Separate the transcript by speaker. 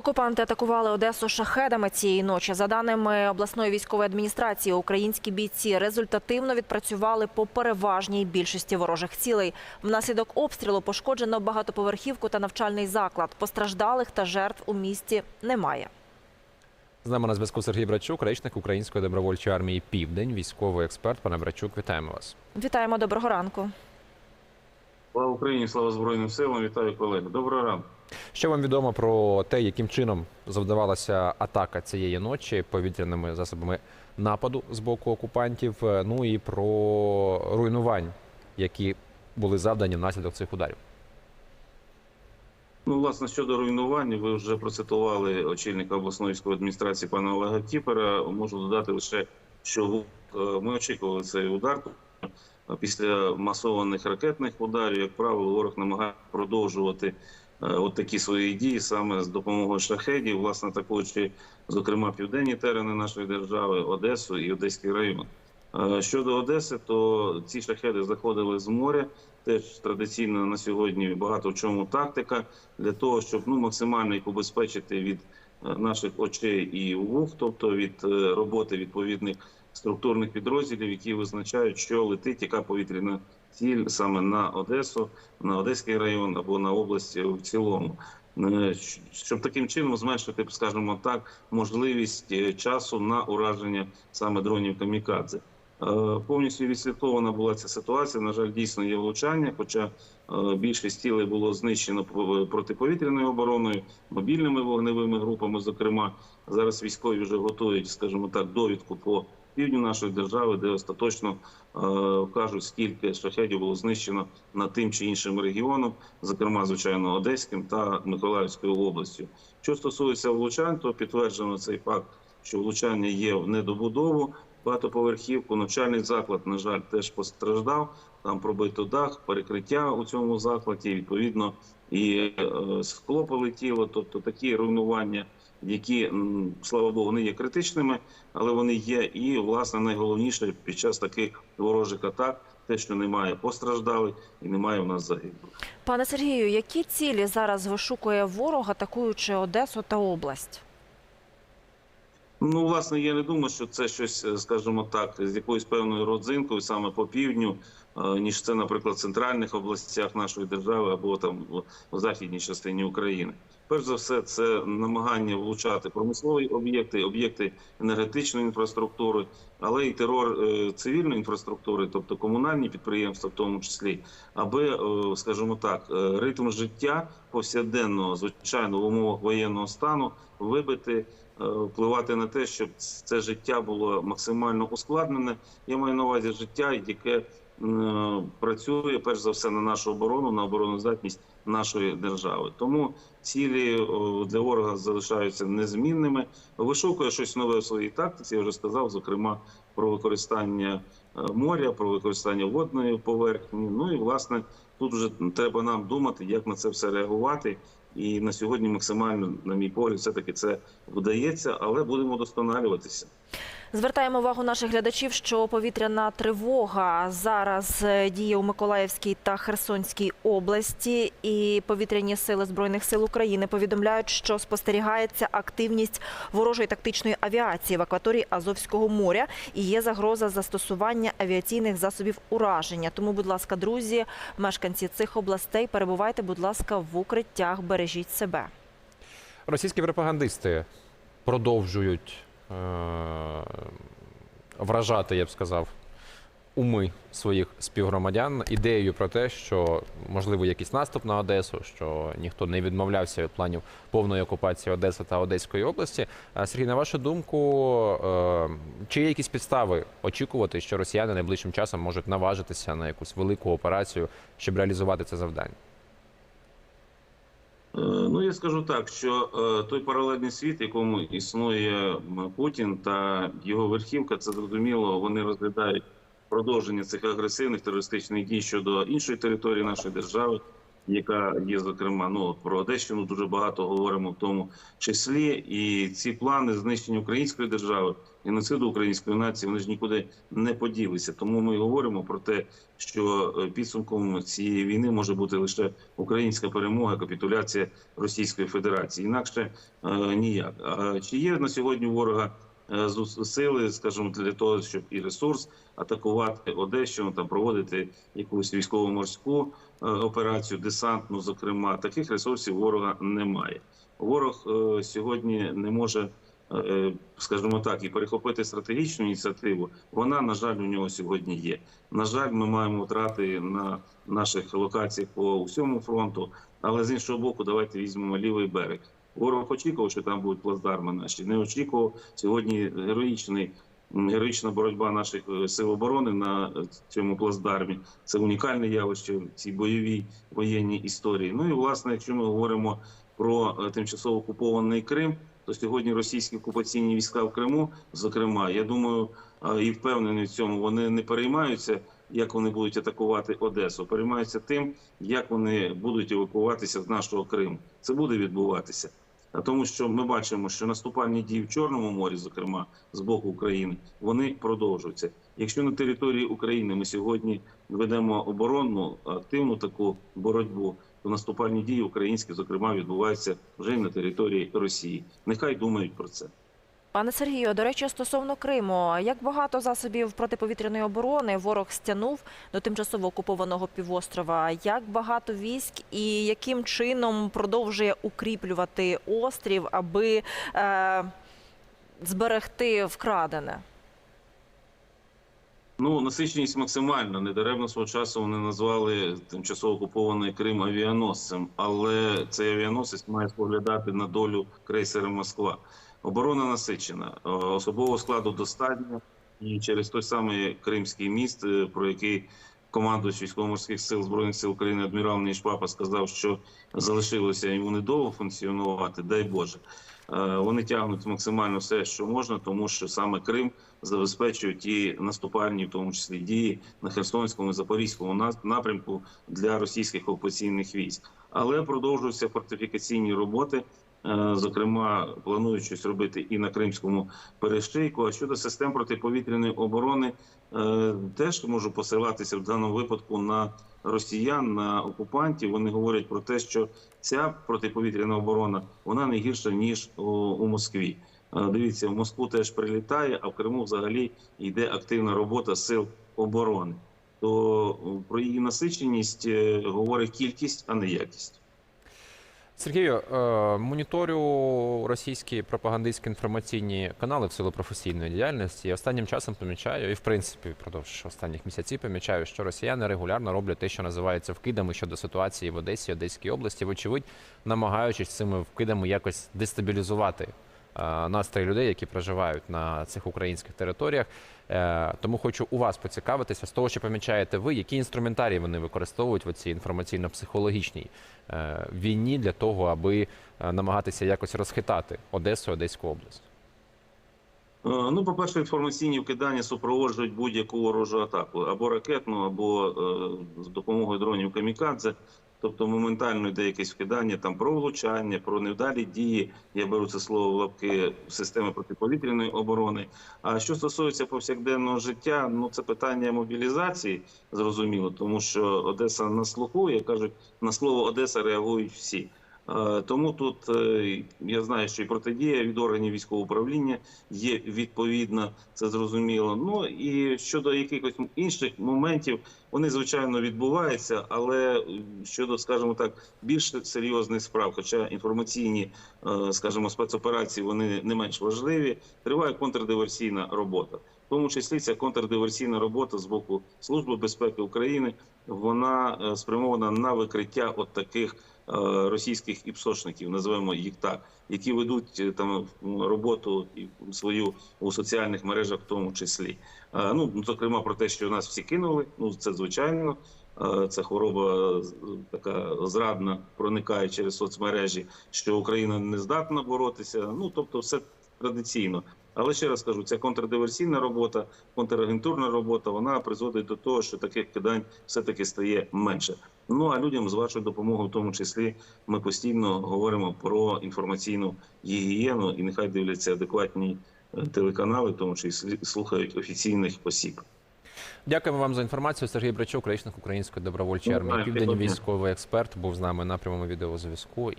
Speaker 1: Окупанти атакували Одесу шахедами цієї ночі. За даними обласної військової адміністрації, українські бійці результативно відпрацювали по переважній більшості ворожих цілей. Внаслідок обстрілу пошкоджено багатоповерхівку та навчальний заклад. Постраждалих та жертв у місті немає.
Speaker 2: З нами на зв'язку Сергій Брачук, речник Української добровольчої армії Південь, військовий експерт. Пане Брачук, вітаємо вас.
Speaker 1: Вітаємо, доброго ранку.
Speaker 3: Слава Україні, слава Збройним силам, вітаю колеги. Доброго ранку.
Speaker 2: Що вам відомо про те, яким чином завдавалася атака цієї ночі повітряними засобами нападу з боку окупантів? е, Ну і про руйнувань, які були завдані внаслідок цих ударів.
Speaker 3: Ну, власне, щодо руйнування, ви вже процитували очільника обласної військової адміністрації пана Олега Кіпера. Можу додати лише, що е, ми очікували цей удар. Після масованих ракетних ударів, як правило, ворог намагає продовжувати е, от такі свої дії саме з допомогою шахедів, власне, атакуючи, зокрема, південні терени нашої держави, Одесу і Одеський район. Е, Щодо Одеси, то ці шахеди заходили з моря. Теж традиційно на сьогодні багато в чому тактика для того, щоб ну максимально їх убезпечити від е, наших очей і вух, тобто від роботи відповідних структурних підрозділів, які визначають, що летить, яка повітряна ціль саме на Одесу, на Одеський район або на область в цілому. Е, Щоб таким чином зменшити, скажімо так, можливість е, часу на ураження саме дронів камікадзе. Е, Повністю відслідкована була ця ситуація. На жаль, дійсно є влучання, хоча більшість цілей було знищено протиповітряною обороною, мобільними вогневими групами. Зокрема, зараз військові вже готують, скажімо так, довідку по півдню нашої держави, де остаточно е, вкажуть, скільки шахедів було знищено над тим чи іншим регіоном, зокрема, звичайно, Одеським та Миколаївською областю. Що стосується влучань, то підтверджено цей факт, що влучання є в недобудову багатоповерхівку. Навчальний заклад, на жаль, теж постраждав. Там пробито дах, перекриття у цьому закладі. Відповідно, і е, скло полетіло. Тобто такі руйнування, які слава Богу, не є критичними, але вони є. І власне найголовніше під час таких ворожих атак, те, що немає постраждалих і немає в нас загиблих.
Speaker 1: Пане Сергію, які цілі зараз вишукує ворог, атакуючи Одесу та область?
Speaker 3: Ну, власне, я не думаю, що це щось, е, скажімо так, з якоюсь певною родзинкою саме по півдню, е, ніж це, наприклад, в центральних областях нашої держави або там в західній частині України. Перш за все, це намагання влучати промислові об'єкти, об'єкти енергетичної інфраструктури, але й терор е, цивільної інфраструктури, тобто комунальні підприємства, в тому числі, аби, е, скажімо так, е, ритм життя повсякденного, звичайно, в умовах воєнного стану вибити впливати на те, щоб це життя було максимально ускладнене. Я маю на увазі життя, яке працює перш за все на нашу оборону, на обороноздатність нашої держави. Тому цілі для ворога залишаються незмінними. Вишукує щось нове у своїй тактиці. Я вже сказав, зокрема про використання е, моря, про використання водної поверхні. Ну і власне тут вже треба нам думати, як на це все реагувати. І на сьогодні максимально, на мій погляд, все таки це вдається, але будемо вдосконалюватися.
Speaker 1: Звертаємо увагу наших глядачів, що повітряна тривога зараз е, діє у Миколаївській та Херсонській області, і повітряні сили збройних сил України повідомляють, що спостерігається активність ворожої тактичної авіації в акваторії Азовського моря і є загроза застосування авіаційних засобів ураження. Тому, будь ласка, друзі, мешканці цих областей, перебувайте, будь ласка, в укриттях, бережіть себе.
Speaker 2: Російські пропагандисти продовжують е- вражати, я б сказав, уми своїх співгромадян ідеєю про те, що можливо якийсь наступ на Одесу, що ніхто не відмовлявся від планів повної окупації Одеси та Одеської області. Сергій, на вашу думку, е- чи є якісь підстави очікувати, що росіяни найближчим часом можуть наважитися на якусь велику операцію, щоб реалізувати це завдання?
Speaker 3: Е, Ну я скажу так, що е, той паралельний світ, в якому існує Путін та його верхівка, це зрозуміло. Вони розглядають продовження цих агресивних терористичних дій щодо іншої території нашої держави, яка є зокрема ну про Одещину дуже багато говоримо в тому числі. І ці плани знищення української держави, геноциду української нації, вони ж нікуди не поділися. Тому ми говоримо про те, що е, підсумком цієї війни може бути лише українська перемога, капітуляція Російської Федерації. Інакше е, ніяк. А чи є на сьогодні ворога е, сили, скажімо, для того, щоб і ресурс атакувати Одещину, там проводити якусь військово-морську операцію, десантну, зокрема, таких ресурсів ворога немає. Ворог е, сьогодні не може, е, скажімо так, і перехопити стратегічну ініціативу. Вона, на жаль, у нього сьогодні є. На жаль, ми маємо втрати на наших локаціях по всьому фронту. Але з іншого боку, давайте візьмемо лівий берег. Ворог очікував, що там будуть плацдарми наші. Не очікував сьогодні героїчний героїчна боротьба наших е, сил оборони на е, цьому плацдармі. Це унікальне явище в цій бойовій воєнній історії. Ну і власне, якщо ми говоримо про е, тимчасово окупований Крим, то сьогодні російські окупаційні війська в Криму, зокрема, я думаю, і впевнений в цьому, вони не переймаються. Як вони будуть атакувати Одесу, переймаються тим, як вони будуть евакуватися з нашого Криму. Це буде відбуватися. Тому, що ми бачимо, що наступальні дії в Чорному морі, зокрема з боку України, вони продовжуються. Якщо на території України ми сьогодні ведемо оборонну активну таку боротьбу, то наступальні дії українські, зокрема, відбуваються вже й на території Росії. Нехай думають про це.
Speaker 1: Пане Сергію, до речі, стосовно Криму, як багато засобів протиповітряної оборони ворог стягнув до тимчасово окупованого півострова? Як багато військ і яким чином продовжує укріплювати острів, аби е, зберегти вкрадене?
Speaker 3: Ну, насиченість максимальна. Недаремно свого часу вони назвали тимчасово окупований Крим авіаносцем, але цей авіаносець має споглядати на долю крейсера Москва. Оборона насичена, е, особового складу достатньо, і через той самий Кримський міст, е, про який командувач військово-морських сил збройних сил України адмірал Нішпапа сказав, що залишилося йому недовго функціонувати. Дай Боже. Е, Вони тягнуть максимально все, що можна, тому що саме Крим забезпечує ті наступальні, в тому числі дії на Херсонському і Запорізькому напрямку для російських окупаційних військ. Але продовжуються фортифікаційні роботи. Е, Зокрема, планують щось робити і на Кримському перешийку. А щодо систем протиповітряної оборони, е, теж можу посилатися в даному випадку на росіян, на окупантів. Вони говорять про те, що ця протиповітряна оборона вона не гірша ніж у, Москві. Е, Дивіться, в Москву теж прилітає, а в Криму взагалі йде активна робота сил оборони. То про її насиченість говорить кількість, а не якість.
Speaker 2: Сергію, е, моніторю російські пропагандистські інформаційні канали в силу професійної діяльності. І останнім часом помічаю, і в принципі впродовж останніх місяців помічаю, що росіяни регулярно роблять те, що називається вкидами щодо ситуації в Одесі, Одеській області, вочевидь, намагаючись цими вкидами якось дестабілізувати настрій людей, які проживають на цих українських територіях. Е, Тому хочу у вас поцікавитися з того, що помічаєте ви, які інструментарії вони використовують в цій інформаційно-психологічній е, війні для того, аби е, намагатися якось розхитати Одесу, Одеську область.
Speaker 3: Е, Ну, по-перше, інформаційні вкидання супроводжують будь-яку ворожу атаку або ракетну, або е, з допомогою дронів камікадзе. Тобто моментально йде якесь вкидання там про влучання, про невдалі дії. Я беру це слово в лапки системи протиповітряної оборони. А що стосується повсякденного життя, ну це питання мобілізації, зрозуміло, тому що Одеса на слуху, як кажуть, на слово Одеса реагують всі. Е, Тому тут е, я знаю, що і протидія від органів військового управління є відповідна, це зрозуміло. Ну і щодо якихось інших моментів, вони звичайно відбуваються, але щодо, скажімо так, більш серйозних справ, хоча інформаційні, е, скажімо, спецоперації вони не менш важливі, триває контрдиверсійна робота. В тому числі ця контрдиверсійна робота з боку Служби безпеки України вона спрямована на викриття от таких російських іпсошників, називаємо їх так, які ведуть е, там роботу свою у соціальних мережах, в тому числі. Е, Ну зокрема про те, що нас всі кинули. Ну це звичайно. Е, Ця хвороба е, така зрадна проникає через соцмережі, що Україна не здатна боротися. Ну тобто, все традиційно. Але ще раз кажу, ця контрдиверсійна робота, контрагентурна робота, вона призводить до того, що таких кидань все-таки стає менше. Ну а людям з вашою допомогою, в тому числі, ми постійно говоримо про інформаційну гігієну, і нехай дивляться адекватні е, телеканали, в тому числі слухають офіційних осіб.
Speaker 2: Дякуємо вам за інформацію. Сергій Брачук, речник Української добровольчої армії
Speaker 3: Бувайте,
Speaker 2: Південь, військовий експерт, був з нами на прямому відеозв'язку.